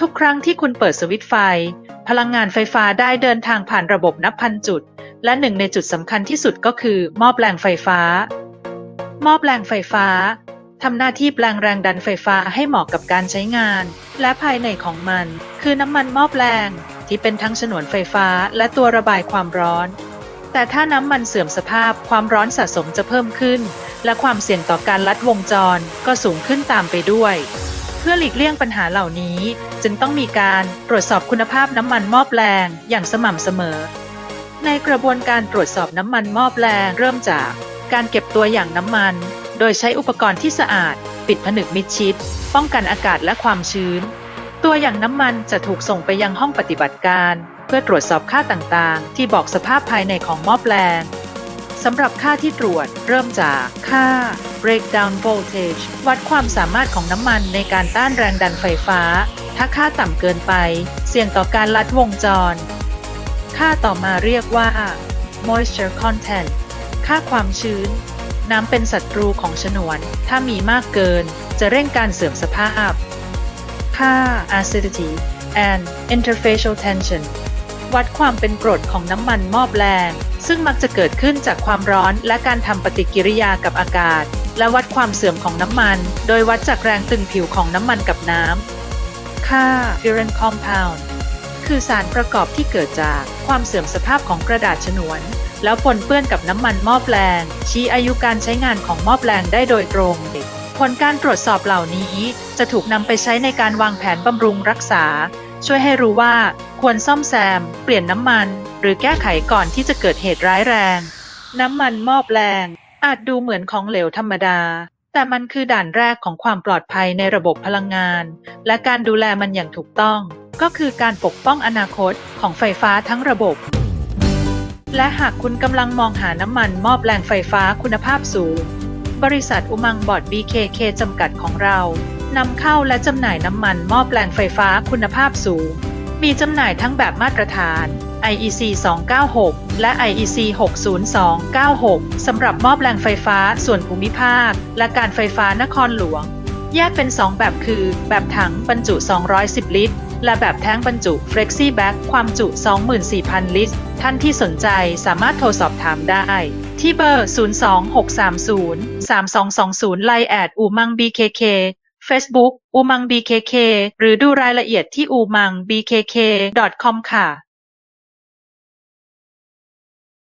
ทุกครั้งที่คุณเปิดสวิตช์ไฟ พลังงานไฟฟ้าได้เดินทางผ่านระบบนับพันจุด และหนึ่งในจุดสำคัญที่สุดก็คือหม้อแปลงไฟฟ้า หม้อแปลงไฟฟ้าทำหน้าที่แปลงแรงดันไฟฟ้าให้เหมาะกับการใช้งาน และภายในของมัน คือน้ำมันหม้อแปลง ที่เป็นทั้งฉนวนไฟฟ้าและตัวระบายความร้อน แต่ถ้าน้ำมันเสื่อมสภาพความร้อนสะสมจะเพิ่มขึ้น และความเสี่ยงต่อการลัดวงจรก็สูงขึ้นตามไปด้วย เพื่อหลีกเลี่ยงปัญหาเหล่านี้จึงต้องมีการตรวจสอบคุณภาพน้ำมันหม้อแปลงอย่างสม่ำเสมอ ในกระบวนการตรวจสอบน้ำมันหม้อแปลงเริ่มจาก การเก็บตัวอย่างน้ำมัน โดยใช้อุปกรณ์ที่สะอาด ปิดผนึกมิดชิด ป้องกันอากาศและความชื้น ตัวอย่างน้ำมันจะถูกส่งไปยังห้องปฏิบัติการ เพื่อตรวจสอบค่าต่างๆ ที่บอกสภาพภายในของหม้อแปลงสำหรับค่าที่ตรวจเริ่มจากค่า breakdown voltage วัดความสามารถของน้ำมันในการต้านแรงดันไฟฟ้า ถ้าค่าต่ำเกินไป เสี่ยงต่อการลัดวงจร ค่าต่อมาเรียกว่า moisture content ค่าความชื้น น้ำเป็นศัตรูของฉนวน ถ้ามีมากเกิน จะเร่งการเสื่อมสภาพ ค่า acidity and interfacial tension วัดความเป็นกรดของน้ำมันม้อแปลงซึ่งมักจะเกิดขึ้นจากความร้อนและการทำปฏิกิริยากับอากาศ และวัดความเสื่อมของน้ำมัน โดยวัดจากแรงตึงผิวของน้ำมันกับน้ำ ค่า furan compound คือสารประกอบที่เกิดจากความเสื่อมสภาพของกระดาษฉนวน แล้วปนเปื้อนกับน้ำมันหม้อแปลง ชี้อายุการใช้งานของหม้อแปลงได้โดยตรงผลการตรวจสอบเหล่านี้จะถูกนำไปใช้ในการวางแผนบำรุงรักษา ช่วยให้รู้ว่าควรซ่อมแซม เปลี่ยนน้ำมัน หรือแก้ไขก่อนที่จะเกิดเหตุร้ายแรง น้ำมันหม้อแปลง อาจดูเหมือนของเหลวธรรมดา แต่มันคือด่านแรกของความปลอดภัยในระบบพลังงาน และการดูแลมันอย่างถูกต้อง ก็คือการปกป้องอนาคตของไฟฟ้าทั้งระบบ และหากคุณกำลังมองหาน้ำมันม้อแปลงไฟฟ้าคุณภาพสูง บริษัทอุมังบอร์ด BKK จำกัดของเรานำเข้าและจำหน่ายน้ำมันม้อแปลงไฟฟ้าคุณภาพสูง มีจำหน่ายทั้งแบบมาตรฐาน IEC 296 และ IEC 60296 สำหรับม้อแปลงไฟฟ้าส่วนภูมิภาค และการไฟฟ้านครหลวง แยกเป็น 2 แบบคือ แบบถังบรรจุ 210 ลิตร และแบบแท้งบรรจุ Flexi Bag ความจุ 24,000 ลิตร ท่านที่สนใจสามารถโทรสอบถามได้ ที่เบอร์ 026303220 ไลน์แอดอูมัง BKK Facebook อูมัง BKK หรือดูรายละเอียดที่ umang bkk.com ค่ะ